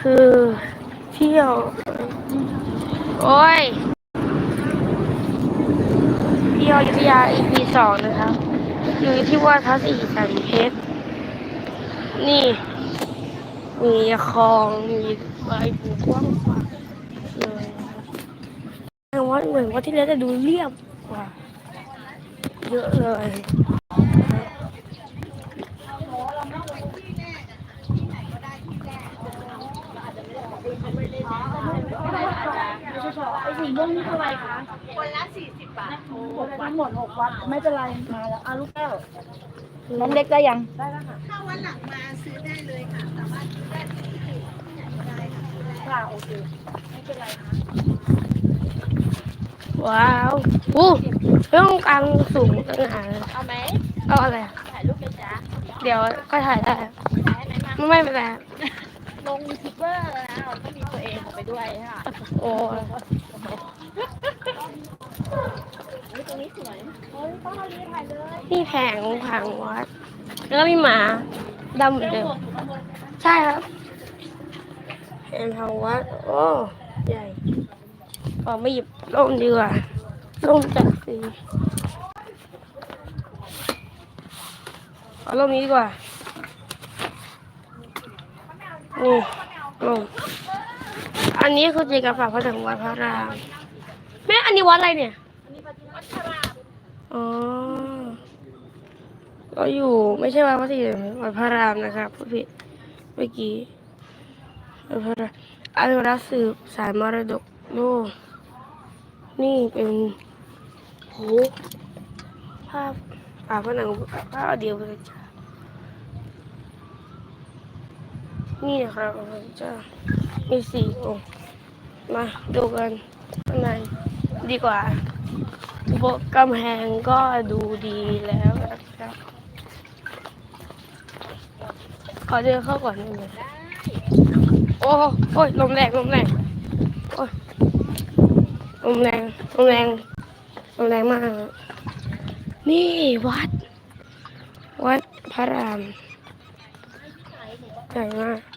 คือเที่ยว โอ้ยเที่ยวยุธยา EP สองนะครับ อยู่ที่วัดพระศรีสันเพชร นี่ มีคลอง มีใบปูกว้างขวางเลยวัดเหมือนวัดที่แล้วจะดูเรียบกว่า เยอะเลย ไอ้สีม่วงนี่เท่าไหร่คะคนละสี่สิบบาทหกวัดหมดหกวัดไม่เป็นไรมาแล้วอาลูกแก้วน้องเล็กได้ยังได้แล้วค่ะถ้าวันหลังมาซื้อได้เลยค่ะสามารถซื้อได้ที่ที่ไหนก็ได้ค่ะค่ะโอเคไม่เป็นไรค่ะว้าวอู้เรื่องกลางสูงตั้งหากเลยเอาไหมเอาอะไรอะถ่ายรูปเลยจ้าเดี๋ยวก็ถ่ายได้ถ่ายให้ไหมมาไม่เป็นไร ลงยูทูบเบอร์นะเราต้องมีตัวเองออกไปด้วยค่ะ โอ้ยเฮ้ยตรงนี้สวยเฮ้ยต้องเอาลีถ่ายเลยนี่แผงผังวัด แล้วก็มีหมาดำเหมือนเดิม ใช่ครับแผงผังวัด โอ้ ใหญ่ออกไม่หยิบร่มดีกว่าร่มจัดสีเอาร่มนี้ดีกว่า นี่ร่มอันนี้คือจิตรกรรมฝากพระถึงวัดพระรามแม่อันนี้วัดอะไรเนี่ยอ๋อเราอยู่ไม่ใช่วัดพระศรีวัดพระรามนะครับพูดผิดเมื่อกี้วัดพระรามอนุรักษ์สืบสายมรดกโลกนี่เป็นโหภาพฝาผนังภาพเดียวกันจ้ะ นี่นะครับพระเจ้ามีสี่องค์มาดูกันข้างในดีกว่าบกกำแพงก็ดูดีแล้วนะครับขอเดินเข้าก่อนได้ไหมโอ้โอ้ยลมแรงลมแรงโอ้ยลมแรงลมแรงลมแรงมาก นี่วัด วัดพระรามใหญ่มาก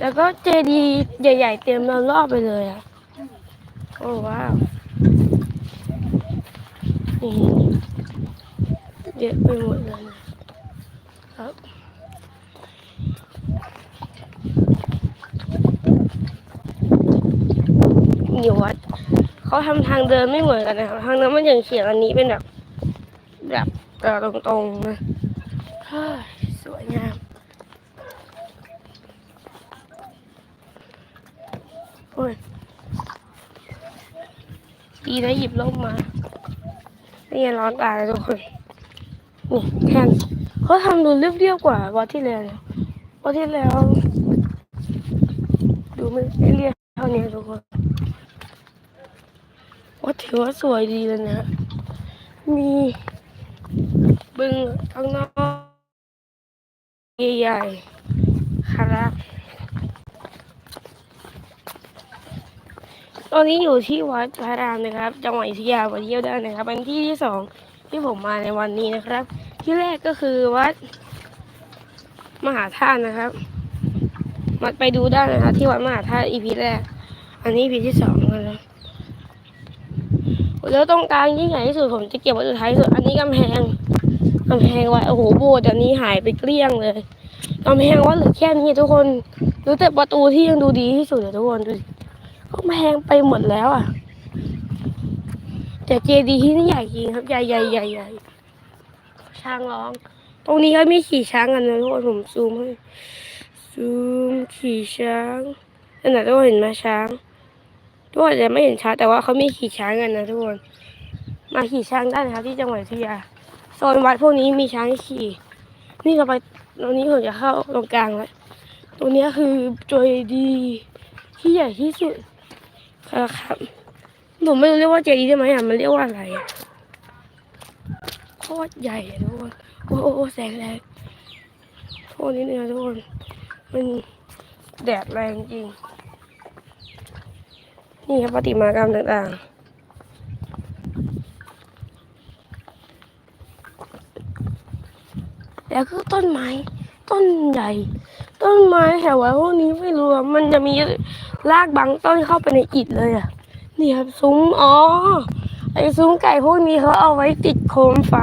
แล้วก็เจดีย์ใหญ่ ๆ เต็มรอบไปเลยอะ โอ้ว้าวนี่เยอะไปหมดเลยครับนี่วัดเขาทำทางเดินไม่เหมือนกันนะครับ ทางนั้นมันอย่างเฉียงอันนี้เป็นแบบ แบบตรงๆนะเฮ้ยสวยงาม โอ้ย ดีนะหยิบร่มมานี่ไงร้อนตาเลยทุกคนนี่แทนเขาทำดูเรียบๆกว่าวัดที่แล้ววัดที่แล้ว ดูไม่เรียบเท่านี้ทุกคนวัดถือว่าสวยดีเลยนะมีบึงข้างนอกใหญ่ๆครับ ตอนนี้อยู่ที่วัดพระรามนะครับ จังหวัดอยุธยามาเที่ยวได้นะครับเป็นที่ที่สองที่ผมมาในวันนี้นะครับ ที่แรกก็คือวัดมหาธาตุนะครับมาไปดูได้นะครับที่วัดมหาธาตุอีพีแรก อันนี้อีพีที่สองนะแล้วตรงกลางยิ่งใหญ่ที่สุดผมจะเก็บไว้สุดท้ายสุด อันนี้กำแพงกำแพงวัดโอ้โหโบสถ์อันนี้หายไปเกลี้ยงเลยกำแพงวัดเหลือแค่นี้ทุกคนเหรือแต่ประตูที่ยังดูดีที่สุดเลยทุกคนดูดิ ก็แพงไปหมดแล้วอะ แต่เจดีย์ที่นี่ใหญ่จริงครับใหญ่ใหญ่ใหญ่ใหญ่ช้างร้อง ตรงนี้ก็มีขี่ช้างกันนะทุกคนผมซูมให้ซูมขี่ช้างนั่นนะทุกคนเห็นไหมช้างทุกคนจะไม่เห็นช้างแต่ว่าเขามีขี่ช้างกันนะทุกคนมาขี่ช้างได้นะครับที่จังหวัดอยุธยาโซนวัดพวกนี้มีช้างขี่ นี่เราไปตรงนี้ผมจะเข้าตรงกลางแล้วตรงนี้คือเจดีที่ใหญ่ที่สุด ครับผมไม่รู้เรียกว่าเจดีย์ได้ไหมอะมันเรียกว่าอะไรอะโคตรใหญ่ทุกคนโอ้โอ้แสงแรงโทษนิดนึงนะทุกคนมันแดดแรงจริง นี่ครับปฏิมากรรมต่างๆแล้วก็ต้นไม้ ต้นใหญ่ ต้นไม้แถววัดพวกนี้ไม่รู้อะมันจะมี รากบางต้นเข้าไปในอิฐเลยอะ นี่ครับซุ้มอ๋อ ไอ้ซุ้มไก่พวกนี้เขาเอาไว้ติดโคมไฟ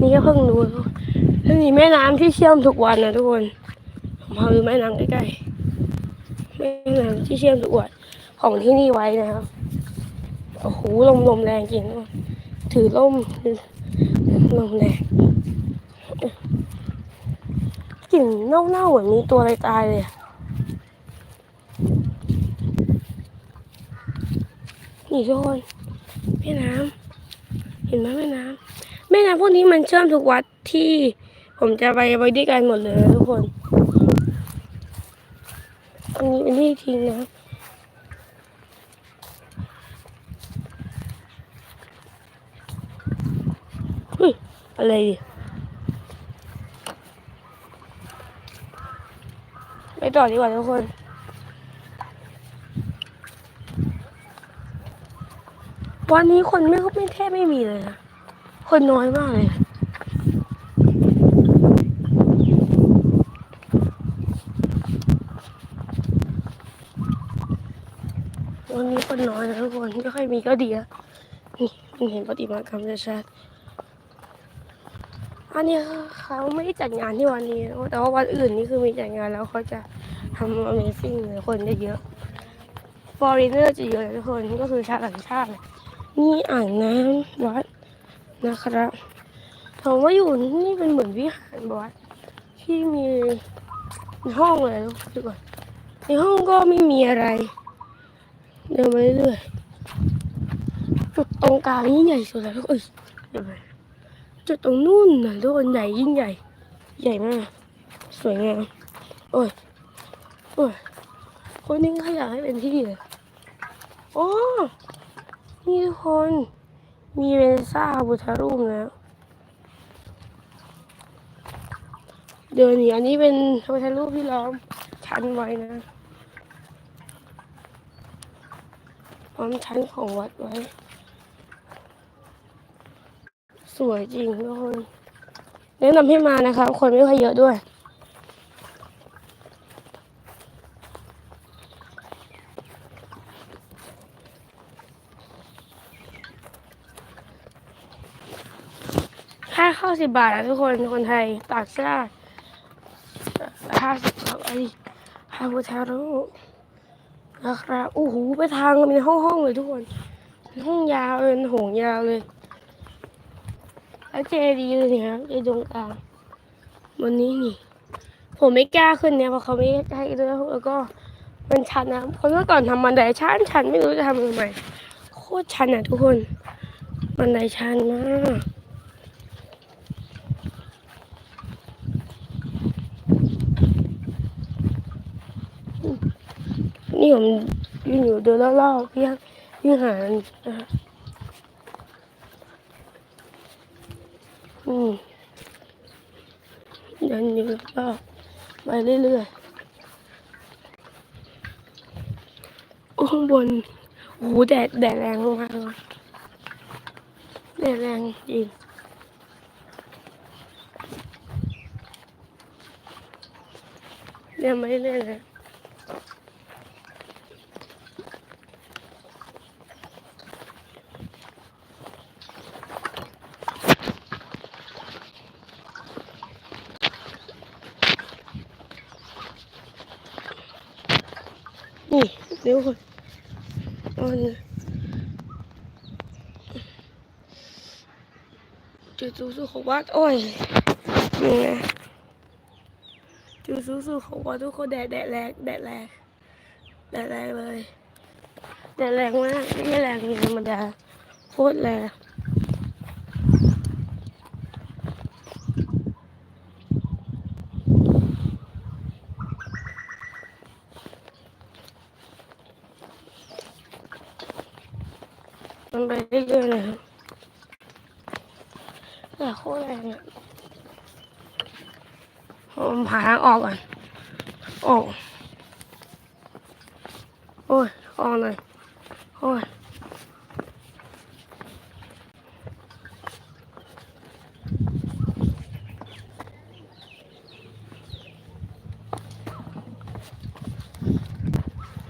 นี่ก็เพิ่งรู้แล้วมีแม่น้ำที่เชื่อมทุกวันนะทุกคนผมพาดูแม่น้ำใกล้ๆแม่น้ำที่เชื่อมทุกวันของที่นี่ไว้นะครับโอ้โหลมลมแรงจริงถือล่มลมแรงกลิ่นเน่าๆเหมือนมีตัวอะไรตายเลยอะ นี่ทุกคนแม่น้ำเห็นไหมแม่น้ำแม่น้ำพวกนี้มันเชื่อมทุกวัดที่ผมจะไปไปด้วยกันหมดเลยทุกคนอันนี้เป็นที่ทิ้งนะเฮ้ยอะไรดิไปต่อดีกว่าทุกคน วันนี้คนไม่ไม่แทบไม่มีเลยนะคนน้อยมากเลยวันนี้คนน้อยนะทุกคนไม่ค่อยมีก็ดีอะนี่มันเห็นปฏิมากรรมชัดๆอันนี้เขาไม่ได้จัดงานที่วันนี้นะแต่ว่าวันอื่นนี่คือมีจัดงานแล้วเขาจะทำ Amazing เลยคนจะเยอะ foreigner จะเยอะนะทุกคนก็คือชาวต่างชาติ นี่อ่างน้ำวัดนะครับผมว่าอยู่นี่เป็นเหมือนวิหารวัดที่มีห้องเลยทุกคนในห้องก็ไม่มีอะไร เดินไปเรื่อยๆจุดตรงกลางยิ่งใหญ่สุดแล้วทุกคนเดี๋ยวไปจุดตรงนู่นนะทุกคนใหญ่ยิ่งใหญ่ ใหญ่มาก สวยงามโอ้ยโอ้ยคนนี้ขยายให้เป็นที่เลยโอ้ นี่ทุกคน มีเรนซ่าบุทรูปแล้วเดินนี่อันนี้เป็นพระพุทธรูปที่ล้อมชั้นไว้นะพร้อมชั้นของวัดไว้ สวยจริงทุกคนแนะนำให้มานะครับ คนไม่ค่อยเยอะด้วย ค่าเข้าสิบบาทนะทุกคนคนไทยต่างชาติห้าสิบครับไอ้ฮาบูทารุนะครับโอ้โหไปทางเป็นห้องห้องเลยทุกคนห้องยาวเป็นโหงยาวเลย แล้วเจดีเลยเนี่ยครับเจดงกลางวันนี้นี่ ผมไม่กล้าขึ้นเนี่ยเพราะเขาไม่ให้ด้วยแล้วก็มันชันนะคนเมื่อก่อนทำบันไดชันชันไม่รู้จะทำยังไงโคตรชันอะทุกคนบันไดชันมาก นี่ผมยืนอยู่เดินรอบๆพี่พี่หารนะฮะอืมเดินอยู่รอบๆไปเรื่อยๆข้างบนโอ้โหแดดแดดแรงมากเลยแดดแรงจริงเดินมาเรื่อยๆเลยนี่เดี๋ย วคนเอาเนี่ยจุดสูงสุดของวัดโอ้ยนี่ไงจุดสูงสุดของวัดทุกคนแดดแดดแรงแดดแรงแดดแรงเลยแดดแรง มันไปเรื่อยๆเลยครับแต่โคตรแรงอะผมหาทางออกก่อนโอ้โอ้ยออกเลยโอ้ย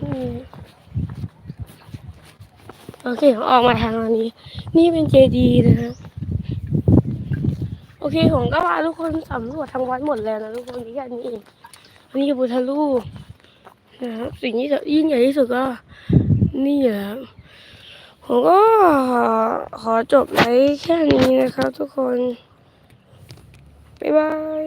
มี โอเคผมออกมาทางนี้ นี่เป็นเจดีนะโอเคผมก็พาทุกคนสำรวจทางวัดหมดแล้วนะทุกคนนี่แค่นี้เองอันนี้คือพุทธรูปนะครับสิ่งที่ยิ่งใหญ่ที่สุดก็นี่แหละผมก็ขอจบไลฟ์แค่นี้นะครับทุกคน บ๊ายบาย